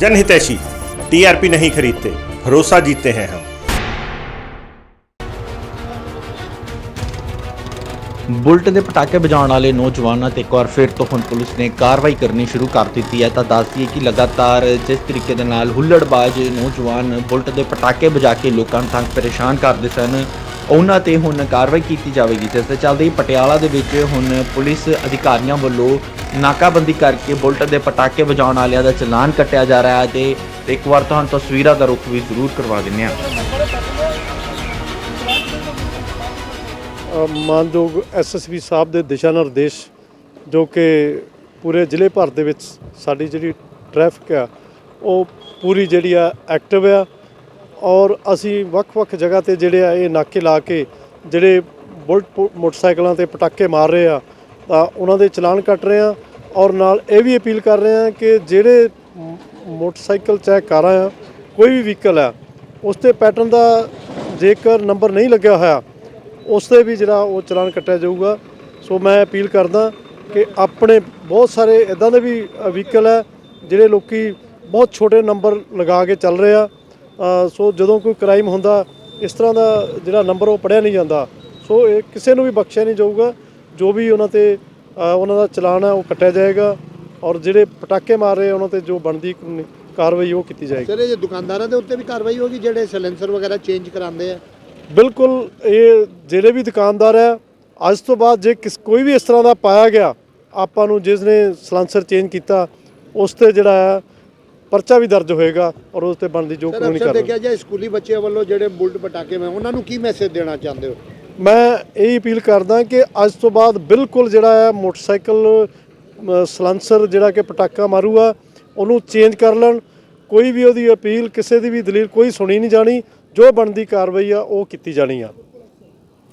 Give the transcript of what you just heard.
जनहितैषी TRP नहीं खरीदते भरोसा जीतते हैं हम ਬੁਲਟ ਦੇ ਪਟਾਕੇ ਵਜਾਉਣ ਵਾਲੇ ਨੌਜਵਾਨਾਂ ਤੇ ਇੱਕ ਵਾਰ ਫਿਰ ਤੋਂ ਹੁਣ ਪੁਲਿਸ ਨੇ ਕਾਰਵਾਈ ਕਰਨੀ ਸ਼ੁਰੂ ਕਰ ਦਿੱਤੀ ਹੈ ਤਾਂ ਦੱਸਦੀ ਹੈ ਕਿ ਲਗਾਤਾਰ ਜਿਸ ਤਰੀਕੇ ਦੇ ਨਾਲ ਹੁੱਲੜਬਾਜ਼ ਨੌਜਵਾਨ ਬੁਲਟ ਦੇ ਪਟਾਕੇ ਵਜਾ ਕੇ ਲੋਕਾਂ ਨੂੰ ਤੰਗ ਪਰੇਸ਼ਾਨ ਕਰਦੇ ਸਨ ਉਹਨਾਂ ਤੇ ਹੁਣ ਕਾਰਵਾਈ ਕੀਤੀ ਜਾਵੇਗੀ ਜਿਸ ਦੇ ਚੱਲਦੇ ਹੀ ਪਟਿਆਲਾ ਦੇ ਵਿੱਚ ਹੁਣ ਪੁਲਿਸ ਅਧਿਕਾਰੀਆਂ ਵੱਲੋਂ ਨਾਕਾਬੰਦੀ ਕਰਕੇ ਬੁਲਟ ਦੇ ਪਟਾਕੇ ਵਜਾਉਣ ਵਾਲਿਆਂ ਦਾ ਚਲਾਨ ਕੱਟਿਆ ਜਾ ਰਿਹਾ ਹੈ ਤੇ ਇੱਕ ਵਾਰ ਤੁਹਾਨੂੰ ਤਸਵੀਰਾਂ ਦਾ ਰੁਖ ਵੀ ਜ਼ਰੂਰ ਕਰਵਾ ਦਿੰਦੇ ਹਾਂ। ਅ, ਮਾਨਯੋਗ ਐਸਐਸਪੀ ਸਾਹਿਬ ਦੇ ਦਿਸ਼ਾ ਨਿਰਦੇਸ਼ ਜੋ ਕਿ ਪੂਰੇ ਜ਼ਿਲ੍ਹੇ ਭਰ ਦੇ ਵਿੱਚ ਸਾਡੀ ਜਿਹੜੀ ਟ੍ਰੈਫਿਕ ਆ ਉਹ ਪੂਰੀ ਜਿਹੜੀ ਆ ਐਕਟਿਵ ਆ ਔਰ ਅਸੀਂ ਵੱਖ-ਵੱਖ ਜਗ੍ਹਾ ਤੇ ਜਿਹੜੇ ਆ ਇਹ ਨਾਕੇ ਲਾ ਕੇ ਜਿਹੜੇ ਬੁਲਟ ਪੋ- ਮੋਟਰਸਾਈਕਲਾਂ ਤੇ ਪਟਾਕੇ ਮਾਰ ਰਹੇ ਆ ਤਾਂ ਉਹਨਾਂ ਦੇ ਚਲਾਨ ਕੱਟ ਰਹੇ ਆ ਔਰ ਨਾਲ ਇਹ ਵੀ ਅਪੀਲ ਕਰ ਰਹੇ ਆ ਕਿ ਜਿਹੜੇ ਮੋਟਰਸਾਈਕਲ ਚਾਹੇ ਕਾਰਾਂ ਆ, ਕੋਈ ਵੀ ਵਹੀਕਲ ਆ, ਉਸ ਤੇ ਪੈਟਰਨ ਦਾ ਜੇਕਰ ਨੰਬਰ ਨਹੀਂ ਲੱਗਿਆ ਹੋਇਆ, ਉਸ ਤੇ ਵੀ ਜਿਹੜਾ ਉਹ ਚਲਾਨ ਕੱਟਿਆ ਜਾਊਗਾ। ਸੋ ਮੈਂ ਅਪੀਲ ਕਰਦਾ ਕਿ ਆਪਣੇ ਬਹੁਤ ਸਾਰੇ ਇਦਾਂ ਦੇ ਵੀ ਵਹੀਕਲ ਹੈ ਜਿਹੜੇ ਲੋਕੀ ਬਹੁਤ ਛੋਟੇ ਨੰਬਰ ਲਗਾ ਕੇ ਚੱਲ ਰਹੇ ਆ। ਸੋ ਜਦੋਂ ਕੋਈ ਕ੍ਰਾਈਮ ਹੁੰਦਾ, ਇਸ ਤਰ੍ਹਾਂ ਦਾ ਜਿਹੜਾ ਨੰਬਰ ਉਹ ਪੜਿਆ ਨਹੀਂ ਜਾਂਦਾ। ਸੋ ਇਹ ਕਿਸੇ ਨੂੰ ਵੀ ਬਖਸ਼ਿਆ ਨਹੀਂ ਜਾਊਗਾ। ਜੋ ਵੀ ਉਹਨਾਂ ਤੇ ਉਹਨਾਂ ਦਾ ਚਲਾਨ ਹੈ ਉਹ ਕੱਟਿਆ ਜਾਏਗਾ ਔਰ ਜਿਹੜੇ ਪਟਾਕੇ ਮਾਰ ਰਹੇ ਉਹਨਾਂ ਤੇ ਜੋ ਬਣਦੀ ਕਾਰਵਾਈ ਉਹ ਕੀਤੀ ਜਾਏਗੀ। ਸਰ ਇਹ ਦੁਕਾਨਦਾਰਾਂ ਦੇ ਉੱਤੇ ਵੀ ਕਾਰਵਾਈ ਹੋਗੀ ਜਿਹੜੇ ਸਿਲੈਂਸਰ ਵਗੈਰਾ ਚੇਂਜ ਕਰਾਉਂਦੇ ਆ? ਬਿਲਕੁਲ ਇਹ ਜਿਹੜੇ ਵੀ ਦੁਕਾਨਦਾਰ ਹੈ ਅੱਜ ਤੋਂ ਬਾਅਦ ਜੇ ਕਿਸ ਕੋਈ ਵੀ ਇਸ ਤਰ੍ਹਾਂ ਦਾ ਪਾਇਆ ਗਿਆ ਆਪਾਂ ਨੂੰ ਜਿਸ ਨੇ ਸਲਾਂਸਰ ਚੇਂਜ ਕੀਤਾ ਉਸ ਤੇ ਜਿਹੜਾ ਹੈ ਪਰਚਾ ਵੀ ਦਰਜ ਹੋਏਗਾ ਔਰ ਉਸ ਤੇ ਬਣਦੀ ਜੋ ਸਰ ਕਾਨੂੰਨੀ ਕਾਰਵਾਈ। ਦੇਖਿਆ ਜਾਏ ਸਕੂਲੀ ਬੱਚਿਆਂ ਵੱਲੋਂ ਜਿਹੜੇ ਬੁਲਟ ਪਟਾਕੇ ਮੈਂ ਉਹਨਾਂ ਨੂੰ ਕੀ ਮੈਸੇਜ ਦੇਣਾ ਚਾਹੁੰਦੇ ਹੋ? ਮੈਂ ਇਹ ਅਪੀਲ ਕਰਦਾ ਕਿ ਅੱਜ ਤੋਂ ਬਾਅਦ ਬਿਲਕੁਲ ਜਿਹੜਾ ਹੈ ਮੋਟਰਸਾਈਕਲ ਅ, ਜਿਹੜਾ ਕਿ ਪਟਾਕਾ ਮਾਰੂਗਾ ਉਹਨੂੰ ਚੇਂਜ ਕਰ ਲੈਣ। ਕੋਈ ਵੀ ਉਹਦੀ ਅਪੀਲ ਕਿਸੇ ਦੀ ਵੀ ਦਲੀਲ ਕੋਈ ਸੁਣੀ ਨਹੀਂ ਜਾਣੀ। ਜੋ ਬਣਦੀ ਕਾਰਵਾਈ ਆ ਉਹ ਕੀਤੀ ਜਾਣੀ ਆ।